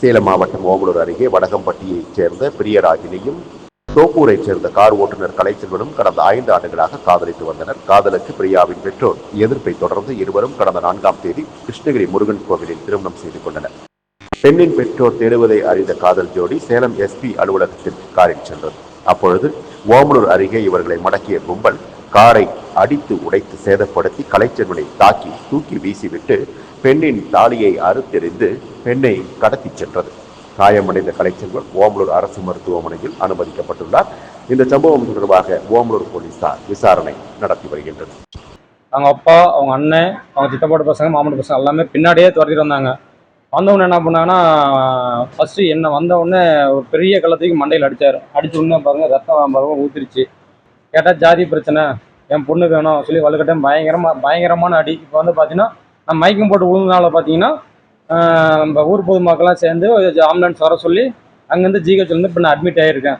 சேலம் மாவட்டம் ஓமலூர் அருகே வடகம்பட்டியைச் சேர்ந்த பிரியராஜினியும் தோப்பூரைச் சேர்ந்த கார் ஓட்டுநர் கலைச்செல்வனும் கடந்த ஐந்து ஆண்டுகளாக காதலித்து வந்தனர். காதலுக்கு பிரியாவின் பெற்றோர் எதிர்ப்பை தொடர்ந்து இருவரும் கடந்த நான்காம் தேதி கிருஷ்ணகிரி முருகன் கோவிலில் திருமணம் செய்து கொண்டனர். பெண்ணின் பெற்றோர் தேடுவதை அறிந்த காதல் ஜோடி சேலம் எஸ்பி அலுவலகத்திற்கு காரில் சென்றது. அப்பொழுது ஓமலூர் அருகே இவர்களை மடக்கிய கும்பல் காரை அடித்து உடைத்து சேதப்படுத்தி கலைச்செல்வனை தாக்கி தூக்கி வீசிவிட்டு பெண்ணின் தாலியை அறுத்தெறிந்து பெண்ணை கடத்திச் சென்றது. காயமடைந்த கலைச்செல்வன் ஓமலூர் அரசு மருத்துவமனையில் அனுமதிக்கப்பட்டுள்ளார். இந்த சம்பவம் தொடர்பாக ஓமலூர் போலீசார் விசாரணை நடத்தி வருகின்றனர். அவங்க அப்பா அவங்க அண்ணன் அவங்க சித்தப்பாடு பசங்க மாமன் பசங்க எல்லாமே பின்னாடியே துரத்திட்டு வந்தாங்க. வந்தவொடனே என்ன பண்ணாங்கன்னா ஃபஸ்ட்டு என்ன வந்தவுடனே ஒரு பெரிய கள்ளத்துக்கு மண்டையில் அடித்தார் அடித்த உடனே பாருங்கள் ரத்தம் பாருங்க ஊத்திருச்சு. கேட்டால் ஜாதி பிரச்சனை. என் பொண்ணு வேணும். சொல்லி வலுக்கட்டேன் பயங்கரமாக பயங்கரமான அடி. இப்போ வந்து பார்த்தீங்கன்னா நான் மயக்கம் போட்டு விழுந்தனால பார்த்தீங்கன்னா நம்ம ஊர் பொதுமக்கள்லாம் சேர்ந்து ஆம்புலன்ஸ் வர சொல்லி அங்கேருந்து ஜிஹெச்லேருந்து இப்போ நான் அட்மிட் ஆகியிருக்கேன்.